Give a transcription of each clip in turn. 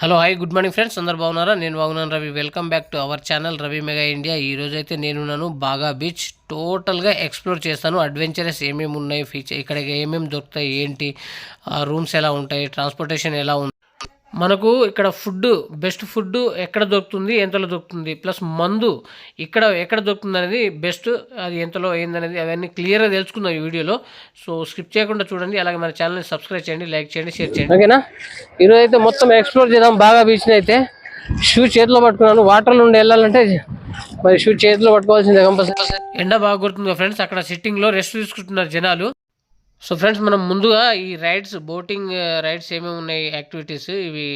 Hello hi good morning friends. అందరు బాగున్నారా? నేను బాగున్నాను Ravi. Welcome back to our channel Ravi Mega India. ఈ రోజు అయితే నేనున్నాను బాగా బీచ్. టోటల్గా ఎక్స్ప్లోర్ చేస్తాను. అడ్వెంచరస్ ఏమేమి ఉన్నాయి ఫీచర్ ఇక్కడ ఏమేమి దొరుకుతాయి ఏంటి రూమ్స్ ఎలా ఉంటాయి ట్రాన్స్పోర్టేషన్ ఎలా ఉంది మనకు ఇక్కడ ఫుడ్ బెస్ట్ ఫుడ్ ఎక్కడ దొరుకుతుంది ఎంతలో దొరుకుతుంది ప్లస్ మందు ఇక్కడ ఎక్కడ దొరుకుతుంది అనేది బెస్ట్ అది ఎంతలో ఏందనేది అవన్నీ క్లియర్గా తెలుసుకుందాం ఈ వీడియోలో. సో స్కిప్ చేయకుండా చూడండి అలాగే మన ఛానల్ని సబ్స్క్రైబ్ చేయండి లైక్ చేయండి షేర్ చేయండి. ఓకేనా? ఈరోజు అయితే మొత్తం ఎక్స్ప్లోర్ చేద్దాం బాగా బీచ్ని అయితే. షూ చేతిలో పట్టుకున్నాను వాటర్లో ఉండి వెళ్ళాలంటే మరి షూ చేతిలో పట్టుకోవాల్సిందే కంపల్సరీ. ఎండ బాగా కొడుతుంది ఫ్రెండ్స్ అక్కడ సిట్టింగ్లో రెస్ట్ తీసుకుంటున్నారు జనాలు. సో ఫ్రెండ్స్ మనం ముందుగా ఈ రైడ్స్ బోటింగ్ రైడ్స్ ఏమేమి ఉన్నాయి యాక్టివిటీస్ ఇవి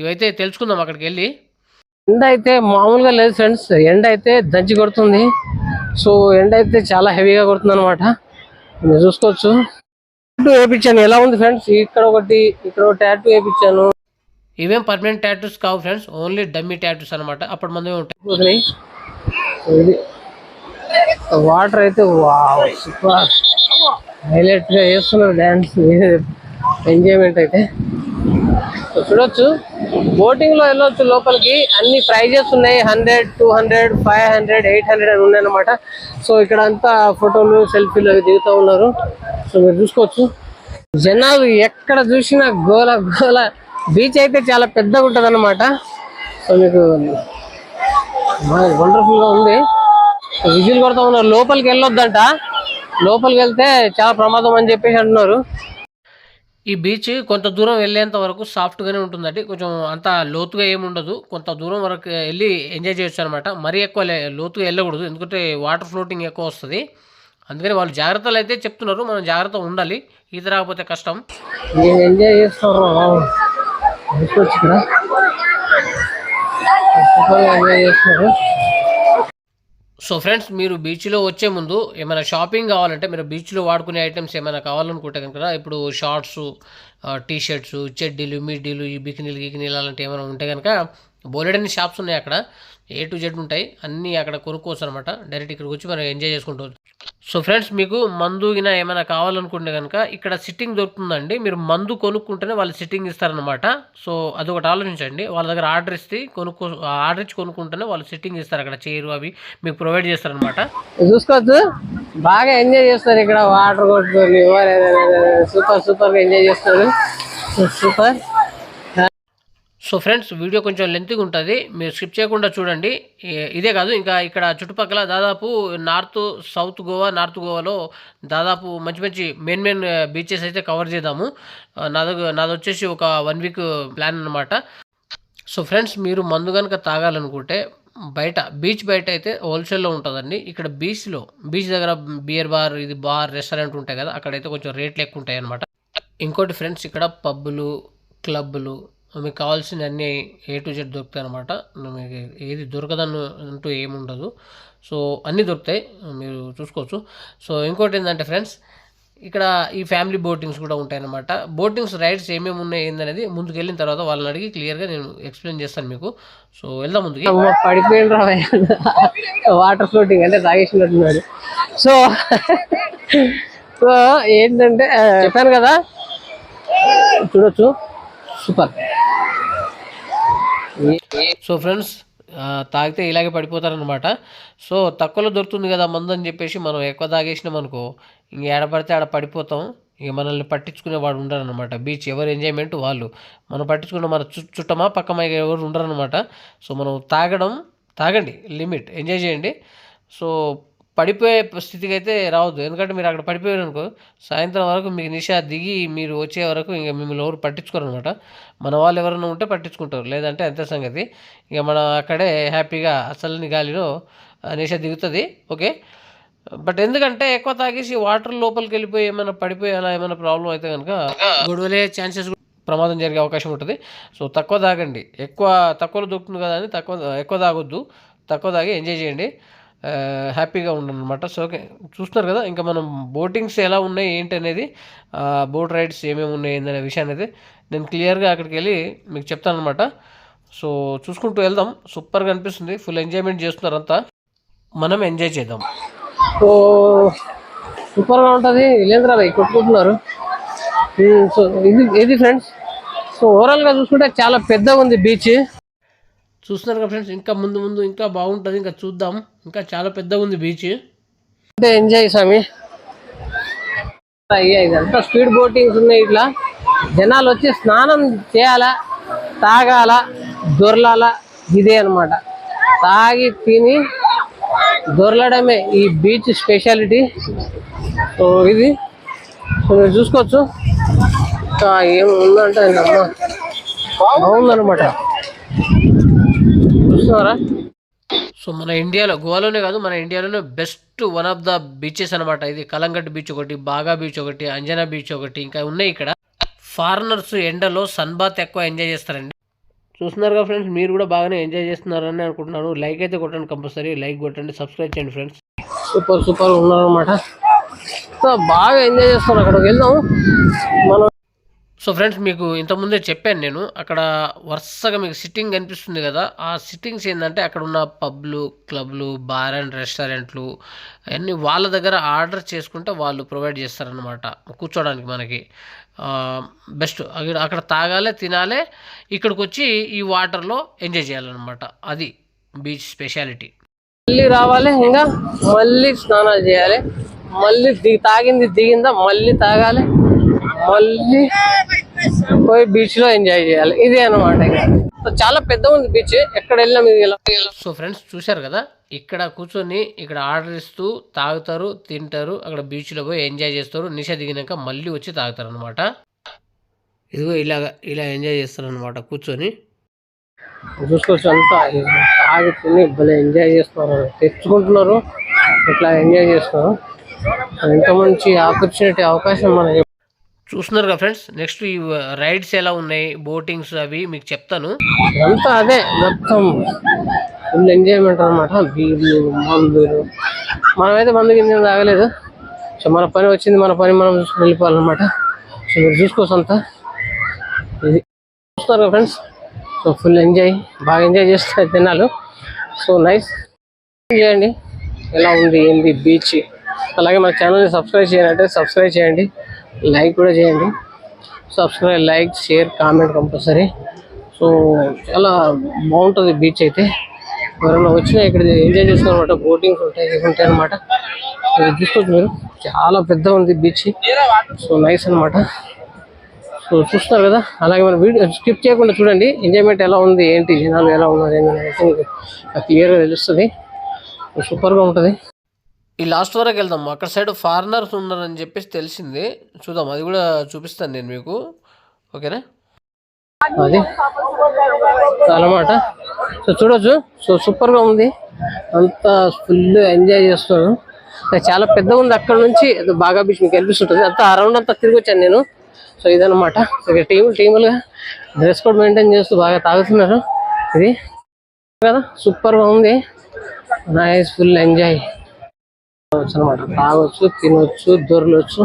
ఇవైతే తెలుసుకుందాం అక్కడికి వెళ్ళి. ఎండ అయితే మామూలుగా లేదు ఫ్రెండ్స్. ఎండ అయితే దంచి కొడుతుంది. సో ఎండ అయితే చాలా హెవీగా కొడుతుంది అనమాట మీరు చూసుకోవచ్చు. టాటూ వేయించాను ఎలా ఉంది ఫ్రెండ్స్? ఇక్కడ ఒకటి ఇక్కడ ఒక టాటూ వేయించాను ఇవేం పర్మనెంట్ టాటూస్ కావు ఫ్రెండ్స్. ఓన్లీ డమ్మీ టాటూస్ అనమాట అప్పటి మంది ఉంటాయి. ఇది వాటర్ అయితే వావ్ సూపర్ హైలైట్గా చేస్తున్నారు డాన్స్ ఎంజాయ్మెంట్ అయితే. చూడొచ్చు. బోటింగ్లో వెళ్ళొచ్చు లోపలికి. అన్ని ప్రైజెస్ ఉన్నాయి. Hundred two hundred five hundred eight hundred అని ఉన్నాయన్నమాట సో ఇక్కడ అంతా ఫోటోలు సెల్ఫీలు అవి దిగుతూ ఉన్నారు. సో మీరు చూసుకోవచ్చు. జనాలు ఎక్కడ చూసినా గోల గోల. బీచ్ అయితే చాలా పెద్దగా ఉంటుంది అనమాట సో మీకు వండర్ఫుల్గా ఉంది. విజిల్ కొడతా ఉన్నారు. లోపలికి వెళ్ళొద్దంట. లోపలికి వెళ్తే చాలా ప్రమాదం అని చెప్పేసి అంటున్నారు. ఈ బీచ్ కొంత దూరం వెళ్ళేంత వరకు సాఫ్ట్గానే ఉంటుందండి. కొంచెం అంత లోతుగా ఏమి ఉండదు. కొంత దూరం వరకు వెళ్ళి ఎంజాయ్ చేయొచ్చు అనమాట మరీ ఎక్కువ లోతుగా వెళ్ళకూడదు. ఎందుకంటే వాటర్ ఫ్లోటింగ్ ఎక్కువ వస్తుంది. అందుకని వాళ్ళు జాగ్రత్తలు అయితే చెప్తున్నారు. మనం జాగ్రత్త ఉండాలి. ఈత రాకపోతే కష్టం. నేను ఎంజాయ్ చేస్తారు ఎంజాయ్ చేస్తున్నారు సో ఫ్రెండ్స్ మీరు బీచ్లో వచ్చే ముందు ఏమైనా షాపింగ్ కావాలంటే మీరు బీచ్లో వాడుకునే ఐటమ్స్ ఏమైనా కావాలనుకుంటే కనుక ఇప్పుడు షార్ట్స్ టీ షర్ట్స్ చెడ్డీలు మిడ్డీలు ఈ బికినీలు గికినీలు అలాంటివి ఏమైనా ఉంటే కనుక బోలెడన్ని షాప్స్ ఉన్నాయి అక్కడ. ఏ టు జెడ్ ఉంటాయి. అన్నీ అక్కడ కొనుక్కోవచ్చు అనమాట డైరెక్ట్ ఇక్కడికి వచ్చి మనం ఎంజాయ్ చేసుకుంటూ సో ఫ్రెండ్స్ మీకు మందు గిన ఏమైనా కావాలనుకుంటే కనుక ఇక్కడ సిట్టింగ్ దొరుకుతుందండి. మీరు మందు కొనుక్కుంటేనే వాళ్ళు సిట్టింగ్ ఇస్తారనమాట సో అదొకటి ఆలోచించండి. వాళ్ళ దగ్గర ఆర్డర్ ఇస్తే కొనుక్కో ఆర్డర్ ఇచ్చి కొనుక్కుంటేనే వాళ్ళు సిట్టింగ్ ఇస్తారు అక్కడ. చైర్ అవి మీకు ప్రొవైడ్ చేస్తారనమాట చూసుకోవచ్చు బాగా ఎంజాయ్ చేస్తారు ఇక్కడ. వాటర్ కొట్టుకొని సూపర్ సూపర్గా ఎంజాయ్ చేస్తారు. సూపర్ సో ఫ్రెండ్స్ వీడియో కొంచెం లెంత్గా ఉంటుంది. మీరు స్కిప్ చేయకుండా చూడండి. ఇదే కాదు ఇంకా ఇక్కడ చుట్టుపక్కల దాదాపు నార్త్ సౌత్ గోవా నార్త్ గోవాలో దాదాపు మంచి మంచి మెయిన్ మెయిన్ బీచెస్ అయితే కవర్ చేద్దాము. నాది నాది వచ్చేసి ఒక వన్ వీక్ ప్లాన్ అనమాట సో ఫ్రెండ్స్ మీరు మందు కనుక తాగాలనుకుంటే బయట బీచ్ బయట అయితే హోల్సేల్లో ఉంటుందండి. ఇక్కడ బీచ్లో బీచ్ దగ్గర బియర్ బార్ ఇది బార్ రెస్టారెంట్ ఉంటాయి కదా అక్కడైతే కొంచెం రేట్లు ఎక్కువ ఉంటాయి అనమాట ఇంకోటి ఫ్రెండ్స్ ఇక్కడ పబ్బులు క్లబ్బులు మీకు కావాల్సిన అన్ని ఏ టు జెడ్ దొరుకుతాయి అనమాట మీకు ఏది దొరకదని అంటూ ఏముండదు. సో అన్నీ దొరుకుతాయి. మీరు చూసుకోవచ్చు. సో ఇంకోటి ఏంటంటే ఫ్రెండ్స్ ఇక్కడ ఈ ఫ్యామిలీ బోటింగ్స్ కూడా ఉంటాయన్నమాట. బోటింగ్స్ రైడ్స్ ఏమేమి ఉన్నాయి ఏందనేది ముందుకు వెళ్ళిన తర్వాత వాళ్ళని అడిగి క్లియర్గా నేను ఎక్స్ప్లెయిన్ చేస్తాను మీకు. సో వెళ్దాం ముందుకి. పడిపోయిన వాటర్ ఫ్లోటింగ్ అంటే తాగేసినట్టున్నారు సో సో ఏంటంటే చెప్పాను కదా? చూడొచ్చు. సూపర్. సో ఫ్రెండ్స్ తాగితే ఇలాగే పడిపోతారనమాట సో తక్కువలో దొరుకుతుంది కదా మందు అని చెప్పేసి మనం ఎక్కువ తాగేసినాం అనుకో ఇంక ఏడ పడితే ఆడ పడిపోతాం. ఇక మనల్ని పట్టించుకునే వాడు ఉండరు అనమాట బీచ్ ఎవరు ఎంజాయ్మెంట్ వాళ్ళు. మనం పట్టించుకున్న మన చుట్టమా పక్కమా ఇక ఎవరు ఉండరు అనమాట సో మనం తాగడం తాగండి లిమిట్ ఎంజాయ్ చేయండి. సో పడిపోయే స్థితికి అయితే రావద్దు. ఎందుకంటే మీరు అక్కడ పడిపోయారు అనుకో సాయంత్రం వరకు మీకు నిషా దిగి మీరు వచ్చే వరకు ఇంకా మిమ్మల్ని ఎవరు పట్టించుకోరు అనమాట మన వాళ్ళు ఎవరైనా ఉంటే పట్టించుకుంటారు. లేదంటే అంతే సంగతి. ఇక మనం అక్కడే హ్యాపీగా చల్లని గాలిలో నిషా దిగుతుంది. ఓకే? బట్ ఎందుకంటే ఎక్కువ తాగేసి వాటర్ లోపలికి వెళ్ళిపోయి ఏమైనా పడిపోయి అలా ఏమైనా ప్రాబ్లం అయితే కనుక గొడవలే ఛాన్సెస్ ప్రమాదం జరిగే అవకాశం ఉంటుంది. సో తక్కువ తాగండి. ఎక్కువ తక్కువలో దొరుకుతుంది కదా అని తక్కువ ఎక్కువ తాగొద్దు. తక్కువ తాగి ఎంజాయ్ చేయండి. హ్యాపీగా ఉండనమాట. సో ఓకే చూస్తున్నారు కదా ఇంకా మనం బోటింగ్స్ ఎలా ఉన్నాయి ఏంటి అనేది బోట్ రైడ్స్ ఏమేమి ఉన్నాయి ఏందనే విషయాన్ని అయితే నేను క్లియర్గా అక్కడికి వెళ్ళి మీకు చెప్తాను అనమాట సో చూసుకుంటూ వెళ్దాం. సూపర్గా అనిపిస్తుంది. ఫుల్ ఎంజాయ్మెంట్ చేస్తున్నారు అంతా. మనం ఎంజాయ్ చేద్దాం. సో సూపర్గా ఉంటుంది. లేదురా కొట్టుకుంటున్నారు. సో ఇది ఇది ఫ్రెండ్స్ సో ఓవరాల్గా చూసుకుంటే చాలా పెద్దగా ఉంది బీచ్. చూస్తున్నారు కదా ఫ్రెండ్స్ ఇంకా ముందు ముందు ఇంకా బాగుంటుంది ఇంకా చూద్దాం. ఇంకా చాలా పెద్దగా ఉంది బీచ్ అంటే ఎంజాయ్ స్వామి. అంతా ఇదంతా స్పీడ్ బోటింగ్స్ ఉన్నాయి ఇట్లా. జనాలు వచ్చి స్నానం చేయాలా తాగాల దొరలాల ఇదే అన్నమాట. తాగి తిని దొరలడమే ఈ బీచ్ స్పెషాలిటీ సో ఇది సో మీరు చూసుకోవచ్చు. ఏముందంటే బాగుందనమాట ఉందంటే బాగుందన్నమాట. చూస్తున్నారా? సో మన ఇండియాలో గోవాలోనే కాదు మన ఇండియాలోనే best one of the beaches అనమాట ఇది కలంగట్ బీచ్ ఒకటి బాగా బీచ్ ఒకటి అంజనా బీచ్ ఒకటి ఇంకా ఉన్నాయి ఇక్కడ. ఫారినర్స్ ఎండలో సన్ బాత్ ఎక్కువ ఎంజాయ్ చేస్తారండి. చూస్తున్నారు కదా ఫ్రెండ్స్ మీరు కూడా బాగానే ఎంజాయ్ చేస్తున్నారని అనుకుంటున్నాను. లైక్ అయితే కొట్టండి కంపల్సరీ లైక్ కొట్టండి సబ్స్క్రైబ్ చేయండి ఫ్రెండ్స్ సూపర్ సూపర్ ఉన్నారన్నమాట. సో బాగా ఎంజాయ్ చేస్తారు అక్కడికి వెళ్దాం. మనం సో ఫ్రెండ్స్ మీకు ఇంతకుముందే చెప్పాను నేను అక్కడ వరుసగా మీకు సిట్టింగ్ కనిపిస్తుంది కదా ఆ సిట్టింగ్స్ ఏంటంటే అక్కడ ఉన్న పబ్లు క్లబ్లు బార్ అండ్ రెస్టారెంట్లు అన్నీ వాళ్ళ దగ్గర ఆర్డర్ చేసుకుంటే వాళ్ళు ప్రొవైడ్ చేస్తారనమాట కూర్చోడానికి మనకి. బెస్ట్ అక్కడ అక్కడ తాగాలే తినాలే ఇక్కడికి వచ్చి ఈ వాటర్లో ఎంజాయ్ చేయాలన్నమాట. అది బీచ్ స్పెషాలిటీ మళ్ళీ రావాలి ఇంకా మళ్ళీ స్నానాలు చేయాలి మళ్ళీ దిగి తాగింది దిగిందా మళ్ళీ తాగాలి. మళ్ళీ పోయి బీచ్లో ఎంజాయ్ చేయాలి. ఇదే అనమాట చాలా పెద్ద ఉంది బీచ్ ఎక్కడ ఇలా సో ఫ్రెండ్స్ చూశారు కదా? ఇక్కడ కూర్చొని ఇక్కడ ఆర్డర్ ఇస్తూ తాగుతారు తింటారు అక్కడ బీచ్లో పోయి ఎంజాయ్ చేస్తారు. నిష దిగినాక మళ్ళీ వచ్చి తాగుతారు అనమాట ఇదిగో ఇలాగ ఇలా ఎంజాయ్ చేస్తారు అనమాట కూర్చొని. చూసుకోవచ్చు అంతా. తాగి తిని భలే ఎంజాయ్ చేస్తున్నారు తెచ్చుకుంటున్నారు. ఇట్లా ఎంజాయ్ చేస్తున్నారు ఎంత మంచి ఆపర్చునిటీ అవకాశం మనకి చూస్తున్నారు కదా ఫ్రెండ్స్. నెక్స్ట్ ఈ రైడ్స్ ఎలా ఉన్నాయి బోటింగ్స్ అవి మీకు చెప్తాను. అంతా అదే మొత్తం ఫుల్ ఎంజాయ్మెంట్ అనమాట బీర్లు మందులు. మనమైతే మందు కింద తాగలేదు. సో మన పని వచ్చింది మన పని మనం చూసుకుని వెళ్ళిపోవాలన్నమాట. సో మీరు చూసుకోవచ్చు అంతా. ఇది చూస్తున్నారు ఫ్రెండ్స్. So full enjoy. బాగా ఎంజాయ్ చేస్తారు తినాలు సో నైస్. చేయండి. ఎలా ఉంది ఏంది బీచ్. అలాగే మన ఛానల్ని సబ్స్క్రైబ్ చేయాలంటే సబ్స్క్రైబ్ చేయండి. లైక్ కూడా చేయండి. Subscribe like share comment compulsory so చాలా బాగుంటుంది బీచ్ అయితే. ఎవరైనా వచ్చినా ఇక్కడ ఎంజాయ్ చేస్తారనమాట బోటింగ్స్ ఉంటాయి ఇవి ఉంటాయి అనమాట చూసుకోవచ్చు మీరు. చాలా పెద్ద ఉంది బీచ్ సో నైస్ అన్నమాట. సో చూస్తున్నారు కదా? అలాగే మన వీడియో స్కిప్ చేయకుండా చూడండి. ఎంజాయ్మెంట్ ఎలా ఉంది ఏంటి జనాలు ఎలా ఉన్నారు ఏంటి క్లియర్గా తెలుస్తుంది. సూపర్గా ఉంటుంది. ఈ లాస్ట్ వరకు వెళ్దాం. అక్కడ సైడ్ ఫారినర్స్ ఉన్నారని చెప్పేసి తెలిసింది. చూద్దాం. అది కూడా చూపిస్తాను నేను మీకు. ఓకేనా? అది అన్నమాట సో చూడొచ్చు. సో సూపర్గా ఉంది. అంతా ఫుల్ ఎంజాయ్ చేస్తున్నాను చాలా పెద్దగా ఉంది అక్కడ నుంచి. అది బాగా బీచ్ మీకు కనిపిస్తుంటుంది అంతా అరౌండ్ అంతా తిరిగి వచ్చాను నేను. సో ఇదన్నమాట. ఇక టీములు టీములుగా డ్రెస్ కోడ్ మెయింటైన్ చేస్తూ బాగా తాగుతున్నారు. ఇది కదా? సూపర్గా ఉంది. Nice full enjoy. అనమాట తాగొచ్చు తినొచ్చు దొరలొచ్చు.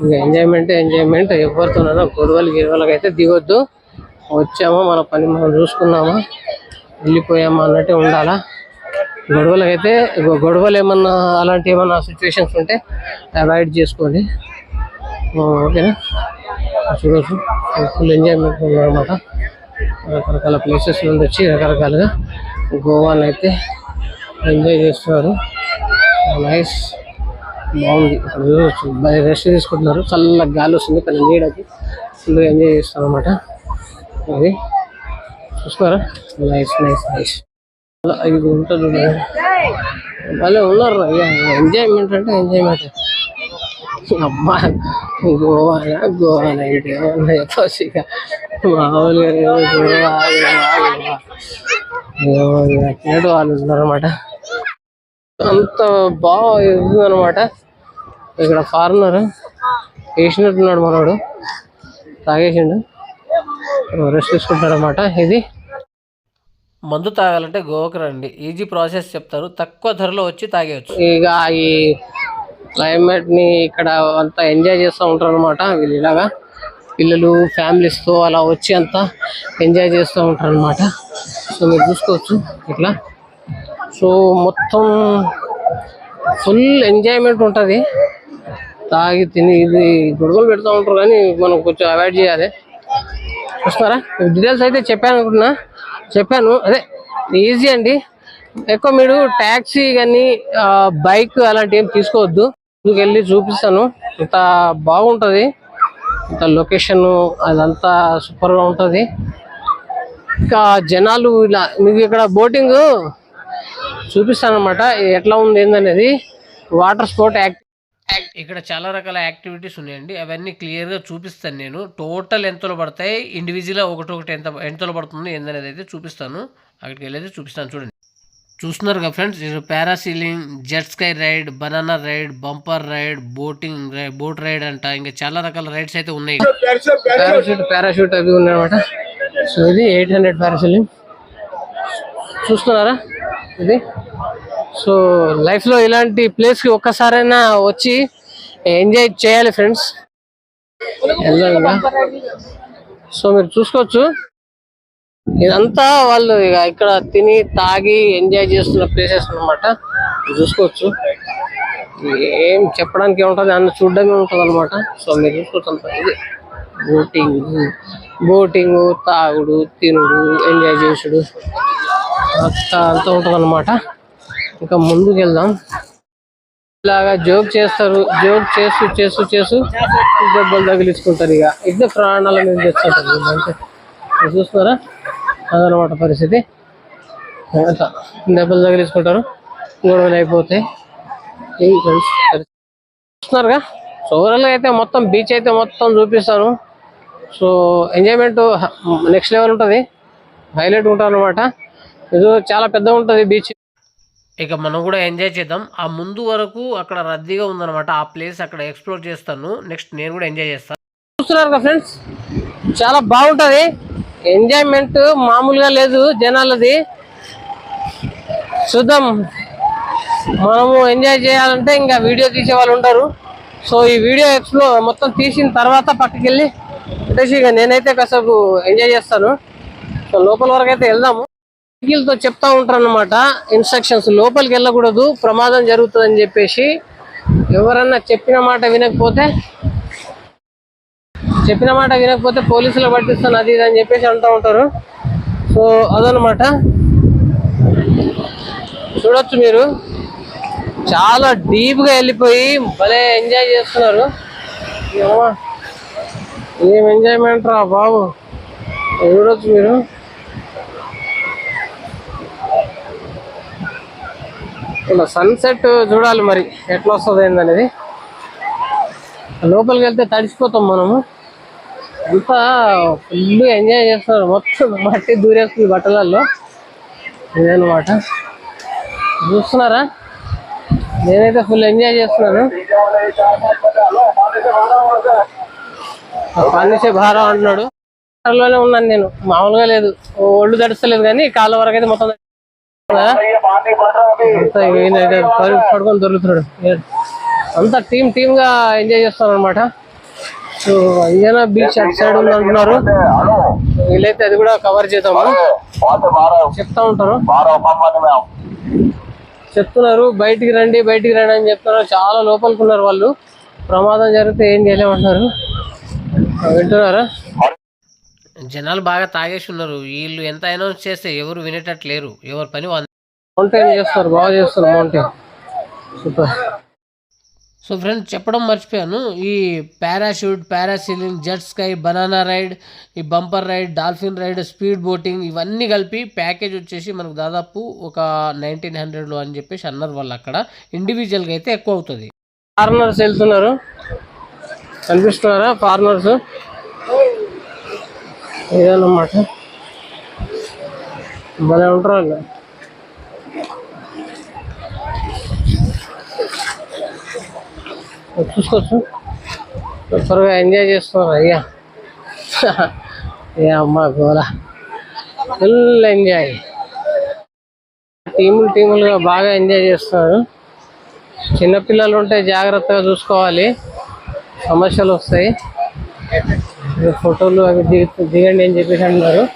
ఇంకా ఎంజాయ్మెంట్ ఎంజాయ్మెంట్ ఎవరితోనైనా గొడవలు గిడవలకి అయితే దిగొద్దు. వచ్చామో మన పని మనం చూసుకున్నామా వెళ్ళిపోయామా అన్నట్టే ఉండాలా. గొడవలకైతే గొడవలు ఏమన్నా అలాంటి ఏమన్నా సిచ్యువేషన్స్ ఉంటే అవాయిడ్ చేసుకోండి. ఓకేనా? చూడొచ్చు ఫుల్ ఎంజాయ్మెంట్ ఉందన్నమాట. రకరకాల ప్లేసెస్ నుండి వచ్చి రకరకాలుగా గోవాని అయితే ఎంజాయ్ చేస్తున్నారు. నైస్ బాగుంది ఇక్కడ రెస్ట్ తీసుకుంటున్నారు. చల్ల గాలి వస్తుంది కానీ నీడకి ఫుల్ ఎంజాయ్ చేస్తారు అనమాట అది. చూసుకోరా నైస్ నైస్ నైస్ ఇది ఉంటుంది భలే ఉన్నారు ఎంజాయ్మెంట్ అంటే ఎంజాయ్మెంట్ అమ్మా గోవానా గోవానా ఇంకేమన్నా చెప్పచ్చు ఇక మామూలుగా గోవా, గోవా, గోవా. వాళ్ళు ఉన్నారన్నమాట. అంత బాగా అనమాట ఇక్కడ ఫారినర్ వేసినట్టున్నాడు మనోడు. తాగేసిండు. రెస్ట్ తీసుకుంటాడు అనమాట ఇది. మందు తాగాలంటే గోవాకి రండి. ఈజీ ప్రాసెస్ చెప్తారు. తక్కువ ధరలో వచ్చి తాగేయచ్చు. ఇక ఈ క్లైమేట్ని ఇక్కడ అంతా ఎంజాయ్ చేస్తూ ఉంటారు అనమాట వీళ్ళు ఇలాగా. పిల్లలు families తో అలా వచ్చి అంతా ఎంజాయ్ చేస్తూ ఉంటారు అనమాట సో మీరు చూసుకోవచ్చు ఇట్లా. సో మొత్తం ఫుల్ ఎంజాయ్మెంట్ ఉంటుంది. తాగి తిని ఇది గొడవలు పెడతా ఉంటారు కానీ మనం కొంచెం అవాయిడ్ చేయాలి. వస్తారా డీటెయిల్స్ అయితే చెప్పాను అనుకుంటున్నా. చెప్పాను. అదే ఈజీ అండి. ఎక్కువ మీరు ట్యాక్సీ కానీ బైక్ అలాంటి ఏం తీసుకోవద్దు. ముందుకు వెళ్ళి చూపిస్తాను. ఇంత బాగుంటుంది. ఇంత లొకేషన్ అదంతా సూపర్గా ఉంటుంది. ఇంకా జనాలు ఇలా మీకు ఇక్కడ బోటింగ్ చూపిస్తాను అనమాట ఎట్లా ఉంది ఏందనేది. వాటర్ స్పోర్ట్ యాక్ట్ ఇక్కడ చాలా రకాల యాక్టివిటీస్ ఉన్నాయండి. అవన్నీ క్లియర్గా చూపిస్తాను నేను. టోటల్ ఎంతలో పడతాయి? ఇండివిజువల్గా ఒకటొకటి ఎంత ఎంతలో పడుతుంది? ఏందనేది అయితే చూపిస్తాను. అక్కడికి వెళ్ళేది చూపిస్తాను చూడండి. చూస్తున్నారు కదా friends parasailing jet ski ride banana ride bumper ride boating ride boat ride అంట. ఇంకా చాలా రకాల రైడ్స్ అయితే ఉన్నాయి. పారాషూట్ పారాషూట్ అవి ఉన్నాయన్నమాట. సో ఇది ఎయిట్ హండ్రెడ్ పారాసీలింగ్. చూస్తున్నారా? ఇది. సో లైఫ్లో ఇలాంటి ప్లేస్కి ఒక్కసారైనా వచ్చి ఎంజాయ్ చేయాలి ఫ్రెండ్స్. సో మీరు చూసుకోవచ్చు. ఇదంతా వాళ్ళు ఇక ఇక్కడ తిని తాగి ఎంజాయ్ చేస్తున్న ప్లేసెస్ అన్నమాట. చూసుకోవచ్చు. ఏం చెప్పడానికి ఉంటుంది అన్న చూడడమే ఉంటుంది అనమాట సో మీరు చూసుకోవచ్చు అంత. ఇది బోటింగ్. బోటింగ్ తాగుడు తినుడు ఎంజాయ్ చేసుడు. అంతా అంతా ఉంటుంది అనమాట ఇంకా ముందుకు వెళ్దాం ఇలాగా జోక్ చేస్తారు జోక్ చేస్తూ చేస్తూ చేస్తూ దెబ్బలు తగిలించుకుంటారు ఇక. ఇద్దరు ప్రాణాల మీద తెచ్చుకుంటారు అంటే చూస్తున్నారా? అదనమాట పరిస్థితి. అట్లా దెబ్బలు తగిలించుకుంటారు. గొడవలు అయిపోతాయి. ఫ్రెండ్స్ చూస్తున్నారుగా? సో ఓవరాల్గా అయితే మొత్తం బీచ్ అయితే మొత్తం చూపిస్తాను సో ఎంజాయ్మెంట్ నెక్స్ట్ లెవెల్ ఉంటుంది. హైలైట్ ఉంటుంది అనమాట ఇది చాలా పెద్దగా ఉంటుంది బీచ్ ఇక మనం కూడా ఎంజాయ్ చేద్దాం. ఆ ముందు వరకు అక్కడ రద్దీగా ఉందన్నమాట. ఆ ప్లేస్ అక్కడ ఎక్స్ప్లోర్ చేస్తాను. నెక్స్ట్ నేను కూడా ఎంజాయ్ చేస్తాను చూస్తున్నారు కదా ఫ్రెండ్స్ చాలా బాగుంటది. ఎంజాయ్మెంట్ మామూలుగా లేదు జనాలది. చూద్దాం. మనము ఎంజాయ్ చేయాలంటే ఇంకా వీడియో తీసే వాళ్ళు ఉంటారు సో ఈ వీడియో ఎక్స్ప్లో మొత్తం తీసిన తర్వాత పక్కకి వెళ్ళి పెట్టేసి ఇక నేనైతే కాసేపు ఎంజాయ్ చేస్తాను. సో లోపల వరకు అయితే వెళ్దాము. తో చెప్తా ఉంటారు అనమాట ఇన్స్ట్రక్షన్స్ లోపలికి వెళ్ళకూడదు ప్రమాదం జరుగుతుందని చెప్పేసి. ఎవరన్నా చెప్పిన మాట వినకపోతే చెప్పిన మాట వినకపోతే పోలీసులు పట్టిస్తాను అది ఇది అని చెప్పేసి అంటూ ఉంటారు. సో అదనమాట చూడొచ్చు మీరు. చాలా డీప్గా వెళ్ళిపోయి భలే ఎంజాయ్ చేస్తున్నారు. ఏం ఎంజాయ్మెంట్ రా బాబు. చూడొచ్చు మీరు. ఇలా సన్సెట్ చూడాలి మరి ఎట్లా వస్తుంది ఏందనేది. లోపలికి వెళ్తే తడిసిపోతాం మనము. అంతా ఫుల్ ఎంజాయ్ చేస్తున్నారు. మొత్తం మట్టి దూరేస్తుంది బట్టలలో ఇదనమాట. చూస్తున్నారా? నేనైతే ఫుల్ ఎంజాయ్ చేస్తున్నాను. పనిసే భారం అంటున్నాడు. లోనే ఉన్నాను నేను. మామూలుగా లేదు. ఒళ్ళు తడుస్తలేదు కానీ కాళ్ళ వరకు అయితే మొత్తం పడుకొని దొరుకుతున్నాడు. అంతా టీమ్ టీమ్గా ఎంజాయ్ చేస్తాం అనమాట సో అంజనా బీచ్ అటు సైడ్ ఉంది అంటున్నారు. వీలైతే అది కూడా కవర్ చేద్దాము. చెప్తా ఉంటారు చెప్తున్నారు బయటికి రండి బయటికి రండి అని చెప్తున్నారు. చాలా లోపలికి ఉన్నారు వాళ్ళు. ప్రమాదం జరిగితే ఏం చేయలేమంటున్నారు. వింటున్నారా? జనాలు బాగా తాగేసి ఉన్నారు. వీళ్ళు ఎంత అనౌన్స్ చేస్తే ఎవరు వినేటట్టు లేరు. ఎవరి పని మౌంటైన్ చేస్తారు బాగా చేస్తారు మౌంటైన్ సూపర్ సో ఫ్రెండ్స్ చెప్పడం మర్చిపోయాను. ఈ parachute parasailing jet ski banana ride ఈ bumper ride dolphin ride speed boating ఇవన్నీ కలిపి ప్యాకేజ్ వచ్చేసి మనకు దాదాపు ఒక నైన్టీన్ హండ్రెడ్లో అని చెప్పేసి అన్నారు వాళ్ళు అక్కడ. ఇండివిజువల్గా అయితే ఎక్కువ అవుతుంది. ఫారినర్స్ వెళ్తున్నారు. కనిపిస్తున్నారా? ఫారినర్స్ ఇదన్నమాట భలే ఉంటారు వాళ్ళు. చూసుకోవచ్చు. త్వరగా ఎంజాయ్ చేస్తున్నారు అయ్యా. ఏ అమ్మా గోల. Full enjoy. టీములు టీములుగా బాగా ఎంజాయ్ చేస్తున్నారు. చిన్నపిల్లలు ఉంటే జాగ్రత్తగా చూసుకోవాలి. సమస్యలు వస్తాయి. ఫోటోలు అవి దిగి దిగండి అని చెప్పేసి అంటున్నారు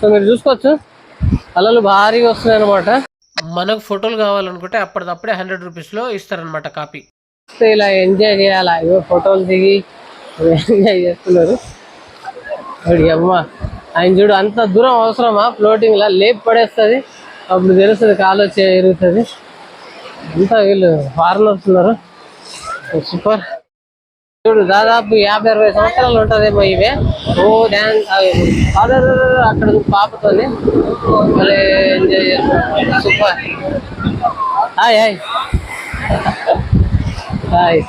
సో మీరు చూసుకోవచ్చు. అలలు భారీగా వస్తున్నాయి అనమాట మనకు ఫోటోలు కావాలనుకుంటే అప్పటిదప్పుడే హండ్రెడ్ రూపీస్లో ఇస్తారనమాట కాపీ. ఇలా ఎంజాయ్ చేయాలా? ఇవో ఫోటోలు దిగి ఎంజాయ్ చేస్తున్నారు. అమ్మ. ఆయన చూడు అంత దూరం అవసరమా? ఫ్లోటింగ్ లా లేపి పడేస్తుంది. అప్పుడు తెలుస్తుంది కాలు వచ్చి ఎరుగుతుంది. అంతా వీళ్ళు ఫారినర్స్ ఉన్నారు. సూపర్. చూడు దాదాపు యాభై అరవై సంవత్సరాలు ఉంటుందేమో ఇవే. ఓ డ్యాన్స్ అక్కడ పాపతోని. మళ్ళీ enjoy super. Hi hi. Hi.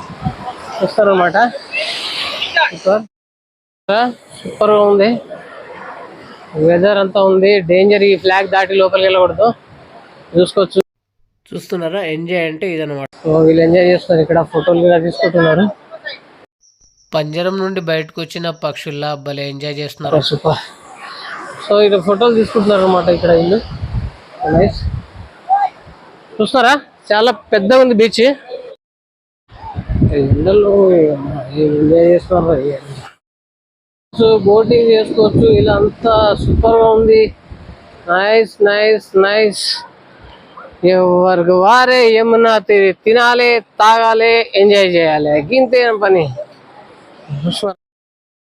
చూస్తారన్నమాట. Super. సూపర్గా ఉంది. వెదర్ అంతా ఉంది. డేంజర్ ఈ ఫ్లాగ్ దాటి లోపలికి వెళ్ళకూడదు. చూసుకోవచ్చు. చూస్తున్నారా? ఎంజాయ్ అంటే ఇదన్నమాట. సో వీళ్ళు ఎంజాయ్ చేస్తున్నారు. ఇక్కడ ఫోటోలు కూడా తీసుకుంటున్నారు. పంజరం నుండి బయటకు వచ్చిన పక్షుల్లా భలే ఎంజాయ్ చేస్తున్నారు. సూపర్ సో ఇక్కడ ఫోటోలు తీసుకుంటున్నారు అనమాట ఇక్కడ ఇల్లు. నైస్ చూస్తున్నారా? చాలా పెద్ద ఉంది బీచ్. ఎంజాయ్ చేస్తున్నారు. సో బోటింగ్ చేసుకోవచ్చు. ఇలా అంతా సూపర్గా ఉంది. నైస్ నైస్ నైస్ ఎవరికి వారే ఏమన్నా తినాలి తాగాలి ఎంజాయ్ చేయాలి. గింతే పని.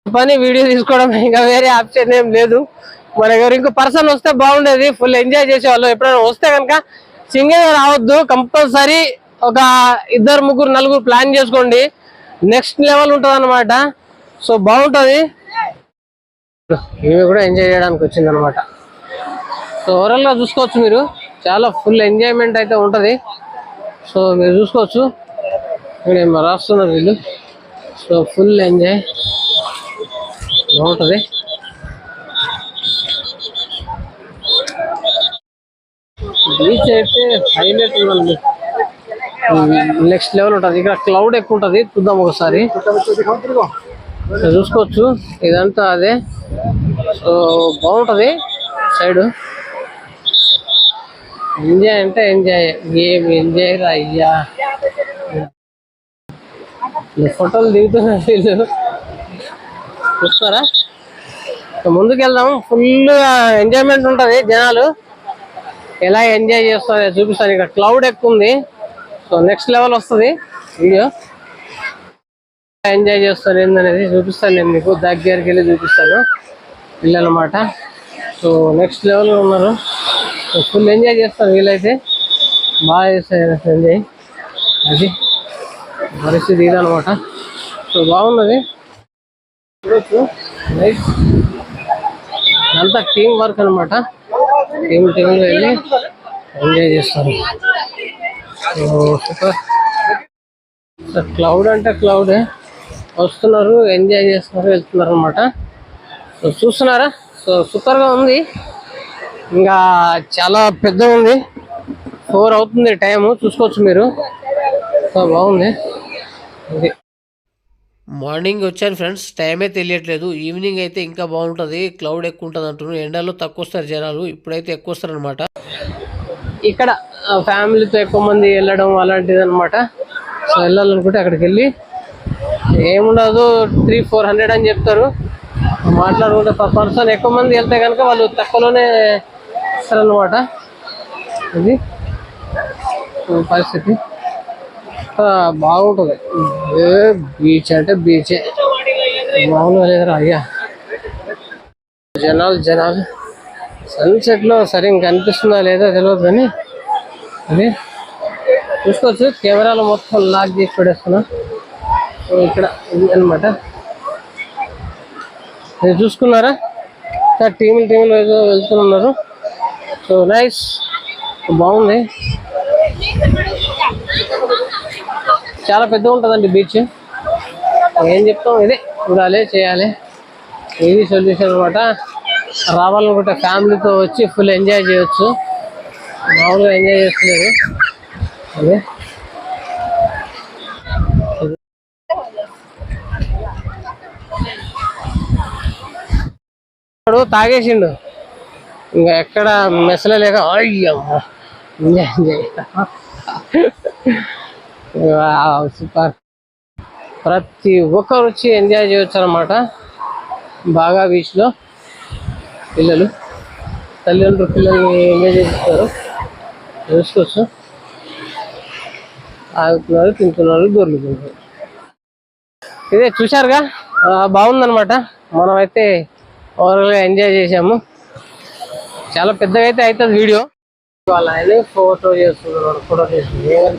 పని వీడియో తీసుకోవడం ఇంకా వేరే ఆప్షన్ ఏం లేదు. మన ఎవరు ఇంకో పర్సన్ వస్తే బాగుండేది ఫుల్ ఎంజాయ్ చేసేవాళ్ళు. ఎప్పుడైనా వస్తే కనుక సింగిల్ రావద్దు కంపల్సరీ ఒక ఇద్దరు ముగ్గురు నలుగురు ప్లాన్ చేసుకోండి. నెక్స్ట్ లెవెల్ ఉంటుంది అనమాట సో బాగుంటుంది. ఇవి కూడా ఎంజాయ్ చేయడానికి వచ్చింది అనమాట సో ఓవరాల్గా చూసుకోవచ్చు మీరు. చాలా ఫుల్ ఎంజాయ్మెంట్ అయితే ఉంటుంది. సో మీరు చూసుకోవచ్చు. ఇక్కడ రాస్తున్నారు వీళ్ళు? So full enjoy. బాగుంటది. బీచ్ అయితే హైలైట్ ఉందండి నెక్స్ట్ లెవెల్ ఉంటుంది. ఇక్కడ క్లౌడ్ ఎక్కువ ఉంటుంది. చూద్దాం ఒకసారి. చూసుకోవచ్చు. ఇదంతా అదే. సో బాగుంటది. సైడ్. ఎంజాయ్ అంటే ఎంజాయ్. ఏం ఎంజాయ్ రా అయ్యా. ఫోటోలు దిగుతున్నారు వీళ్ళు. చూస్తారా? ముందుకెళ్దాం. ముందుకు ఫుల్ ఎంజాయ్మెంట్ ఉంటుంది జనాలు. ఎలా ఎంజాయ్ చేస్తారో చూపిస్తాను. ఇక్కడ క్లౌడ్ ఎక్కువ ఉంది. సో నెక్స్ట్ లెవెల్ వస్తుంది వీడియో. ఎంజాయ్ చేస్తారు ఏందనేది చూపిస్తాను నేను మీకు. దగ్గరికి వెళ్ళి చూపిస్తాను పిల్లలన్నమాట సో నెక్స్ట్ లెవెల్లో ఉన్నారు. ఫుల్ ఎంజాయ్ చేస్తారు వీళ్ళైతే. బాగా చేస్తారు. ఎంజాయ్. అది. పరిస్థితి ఇదనమాట సో బాగున్నది. చూడొచ్చు నైస్ అంతా టీం వర్క్ అనమాట టీం టీంలో వెళ్ళి ఎంజాయ్ చేస్తారు. సో సూపర్ సో క్లౌడ్ అంటే క్లౌడే వస్తున్నారు ఎంజాయ్ చేస్తున్నారు వెళ్తున్నారు అనమాట సో చూస్తున్నారా? సో సూపర్గా ఉంది. ఇంకా చాలా పెద్దగా ఉంది. ఫోర్ అవుతుంది టైము. చూసుకోవచ్చు మీరు. సో బాగుంది. ఇది మార్నింగ్ వచ్చాను ఫ్రెండ్స్ టైమే తెలియట్లేదు. ఈవినింగ్ అయితే ఇంకా బాగుంటుంది. క్లౌడ్ ఎక్కువ ఉంటుంది అంటున్నారు. ఎండలో తక్కువ వస్తారు జనాలు. ఇప్పుడైతే ఎక్కువ వస్తారు అనమాట ఇక్కడ ఫ్యామిలీతో ఎక్కువ మంది వెళ్ళడం అలాంటిది అనమాట సో వెళ్ళాలనుకుంటే అక్కడికి వెళ్ళి ఏముండదు త్రీ ఫోర్ హండ్రెడ్ అని చెప్తారు. మాట్లాడుకుంటే పర్ పర్సన్ ఎక్కువ మంది వెళ్తే కనుక వాళ్ళు తక్కువలోనే ఇస్తారనమాట ఇది పరిస్థితి. బాగుంటుంది. ఏ బీచ్ అంటే బీచే మామూలుగా లేదురా అయ్యా. జనాలు జనాలు. సన్సెట్లో సరిగ్గా కనిపిస్తుందా లేదా తెలియదు కానీ అది చూసుకోవచ్చు. కెమెరాలు మొత్తం లాక్ చేసి పెడేస్తున్నా ఇక్కడ ఇది అనమాట మీరు చూసుకున్నారా? సార్ టీములు టీములు ఏదో వెళ్తున్నారు సో నైస్. బాగుంది. చాలా పెద్ద ఉంటుందండి బీచ్. ఏం చెప్తాం? ఇదే చూడాలి చేయాలి. ఇది సొల్యూషన్ అనమాట రావాలనుకుంటే ఫ్యామిలీతో వచ్చి ఫుల్ ఎంజాయ్ చేయొచ్చు. మామూలుగా ఎంజాయ్ చేస్తున్నారు అదే. వాడు తాగేసిండు. ఇంకా ఎక్కడ మెసలే లేక అయ్యమ్మ. ఎంజాయ్ ఎంజాయ్ సూపర్ ప్రతి ఒక్కరు వచ్చి ఎంజాయ్ చేయొచ్చు అనమాట బాగా బీచ్లో పిల్లలు తల్లిదండ్రులు పిల్లల్ని ఎంజాయ్ చేస్తారు చూసుకోవచ్చు. ఆగుతున్నారు తింటున్నారు దొరుకుతున్నారు. ఇదే చూశారుగా? బాగుందనమాట మనమైతే ఓవరాల్గా ఎంజాయ్ చేసాము చాలా పెద్దగా అయితే అవుతుంది వీడియో. వాళ్ళ ఫోటో చేస్తున్నారు ఫోటో చేస్తున్నారు. ఏం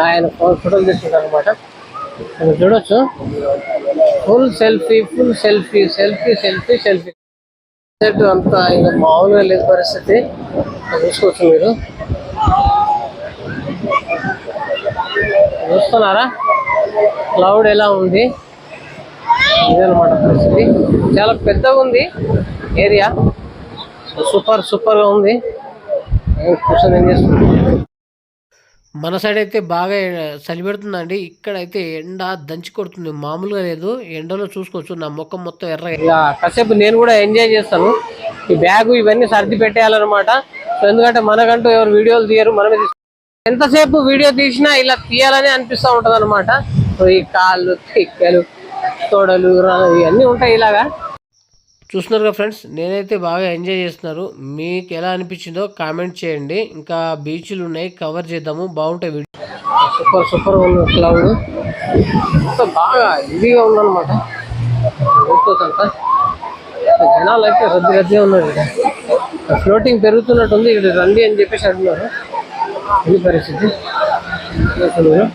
ఆయన ఫోటోలు తీసుకుంటారు అనమాట చూడొచ్చు. Full selfie full selfie selfie selfie selfie. Set అంతా ఇంకా మామూలుగా లేదు పరిస్థితి. చూసుకోవచ్చు మీరు. చూస్తున్నారా? క్లౌడ్ ఎలా ఉంది? ఇదనమాట పరిస్థితి. చాలా పెద్దగా ఉంది ఏరియా. సూపర్ సూపర్గా ఉంది. కూర్చొని ఏం చేస్తున్నాను మన సైడ్ అయితే బాగా చలిపెడుతుందండి. చలి పెడుతుందండి ఇక్కడైతే ఎండ దంచి కొడుతుంది. మామూలుగా లేదు. ఎండలో చూసుకోవచ్చు. నా ముఖం మొత్తం ఎర్ర కాసేపు నేను కూడా ఎంజాయ్ చేస్తాను. ఈ బ్యాగ్ ఇవన్నీ సర్ది పెట్టేయాలన్నమాట. సో ఎందుకంటే మనకంటూ ఎవరు వీడియోలు తీయరు. మనమే తీసుకుంటాం ఎంతసేపు వీడియో తీసినా ఇలా తీయాలని అనిపిస్తూ ఉంటుంది అనమాట ఈ కాళ్ళు తిక్కలు తొడలు రా- ఇవన్నీ ఉంటాయి ఇలాగా. చూస్తున్నారుగా ఫ్రెండ్స్ నేనైతే బాగా ఎంజాయ్ చేస్తున్నారు. మీకు ఎలా అనిపించిందో కామెంట్ చేయండి. ఇంకా బీచ్లు ఉన్నాయి కవర్ చేద్దాము. బాగుంటాయి వీడియో. సూపర్ సూపర్ ఉంది క్లౌడ్. బాగా ఇదిగా ఉందన్నమాట. అంతా జనాలు అయితే రద్దీ రద్దీగా ఉన్నారు ఇక్కడ. ఫ్లోటింగ్ పెరుగుతున్నట్టుంది. ఇక్కడ రండి అని చెప్పేసి అంటున్నారు. ఇది పరిస్థితి. చూస్తున్నారు.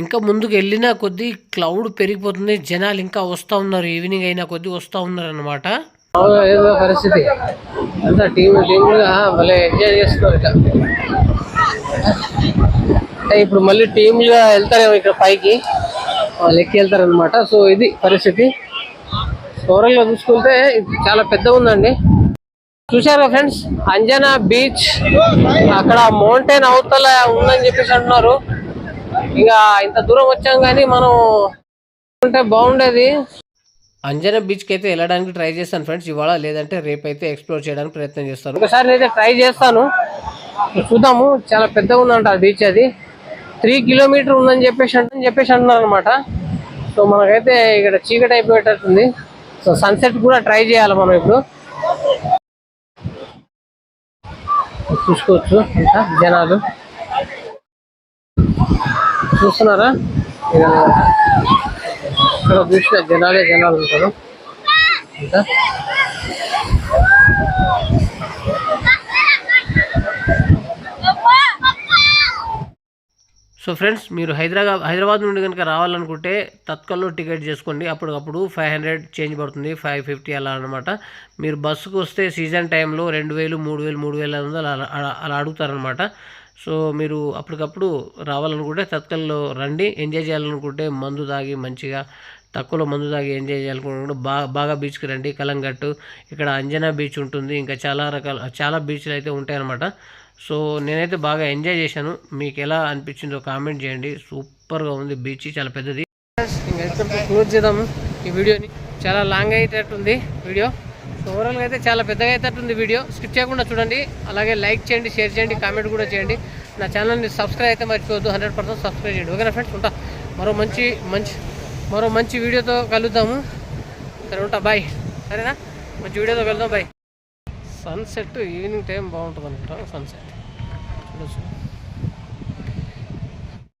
ఇంకా ముందుకు వెళ్ళిన కొద్దీ క్లౌడ్ పెరిగిపోతుంది జనాలు ఇంకా వస్తూ ఉన్నారు ఈవినింగ్ అయినా కొద్దీ వస్తూ ఉన్నారు అనమాట ఏదో పరిస్థితి. అంతా టీం టీమ్గా భలే ఎంజాయ్ చేస్తున్నారు ఇక. అంటే ఇప్పుడు మళ్ళీ టీమ్గా వెళ్తారేమో ఇక్కడ పైకి. వాళ్ళు ఎక్కి వెళ్తారనమాట సో ఇది పరిస్థితి. ఓవరాల్గా చూసుకుంటే చాలా పెద్ద ఉందండి. చూసారా ఫ్రెండ్స్? అంజనా బీచ్. అక్కడ మౌంటైన్ అవతల ఉందని చెప్పేసి అంటున్నారు. ఇంకా ఇంత దూరం వచ్చాం కానీ మనం ఉంటే బాగుండేది. అంజనా బీచ్కి అయితే వెళ్ళడానికి ట్రై చేస్తాను ఫ్రెండ్స్ ఇవాళ లేదంటే రేపు అయితే ఎక్స్ప్లోర్ చేయడానికి ప్రయత్నం చేస్తాను. ఒకసారి అయితే ట్రై చేస్తాను. చూద్దాము చాలా పెద్దగా ఉందంట ఆ బీచ్ అది. త్రీ కిలోమీటర్ ఉందని చెప్పేసి అంటే చెప్పేసి అంటున్నారు అనమాట సో మనకైతే ఇక్కడ చీకటి అయిపోయేటట్టుంది. సో సన్సెట్ కూడా ట్రై చేయాలి మనం ఇప్పుడు. చూసుకోవచ్చు అంతా జనాలు. చూస్తున్నారా? ఇక్కడ చూసిన జనాలే జనాలు ఉంటారు. అంతా సో ఫ్రెండ్స్ మీరు హైదరాబాద్ హైదరాబాద్ నుండి కనుక రావాలనుకుంటే తత్కల్లో టికెట్ చేసుకోండి. అప్పటికప్పుడు ఫైవ్ హండ్రెడ్ చేంజ్ పడుతుంది. ఫైవ్ ఫిఫ్టీ అలా అనమాట మీరు బస్సుకు వస్తే సీజన్ టైంలో రెండు వేలు మూడు వేలు మూడు వేల ఐదు అలా- అలా అడుగుతారనమాట సో మీరు అప్పటికప్పుడు రావాలనుకుంటే తత్కల్లో రండి ఎంజాయ్ చేయాలనుకుంటే మందు తాగి మంచిగా తక్కువలో మందు తాగి ఎంజాయ్ చేయాలనుకుంటే బాగా బాగా బీచ్కి రండి. కలంగట్టు ఇక్కడ అంజనా బీచ్ ఉంటుంది. ఇంకా చాలా రకాల చాలా బీచ్లు అయితే ఉంటాయన్నమాట. సో నేనైతే బాగా ఎంజాయ్ చేశాను. మీకు ఎలా అనిపించిందో కామెంట్ చేయండి. సూపర్గా ఉంది. బీచ్ చాలా పెద్దది. ఇంకా క్లోజ్ చేద్దాము ఈ వీడియోని. చాలా లాంగ్ అయ్యేటట్టుంది వీడియో. ఓవరాల్గా అయితే చాలా పెద్దగా అయ్యేటట్టుంది వీడియో. స్కిప్ చేయకుండా చూడండి. అలాగే లైక్ చేయండి షేర్ చేయండి కామెంట్ కూడా చేయండి. నా ఛానల్ని సబ్స్క్రైబ్ అయితే మర్చిపోవద్దు. హండ్రెడ్ పర్సెంట్ సబ్స్క్రైబ్ చేయండి. ఓకేనా ఫ్రెండ్స్? ఉంటా. మరో మంచి మంచి మరో మంచి వీడియోతో కలుద్దాము. సరే ఉంటా. బాయ్. సరేనా? మంచి వీడియోతో కలుద్దాం. బాయ్. సన్సెట్ ఈవినింగ్ టైం బాగుంటుంది అనుకుంటా సన్సెట్. చూడొచ్చు.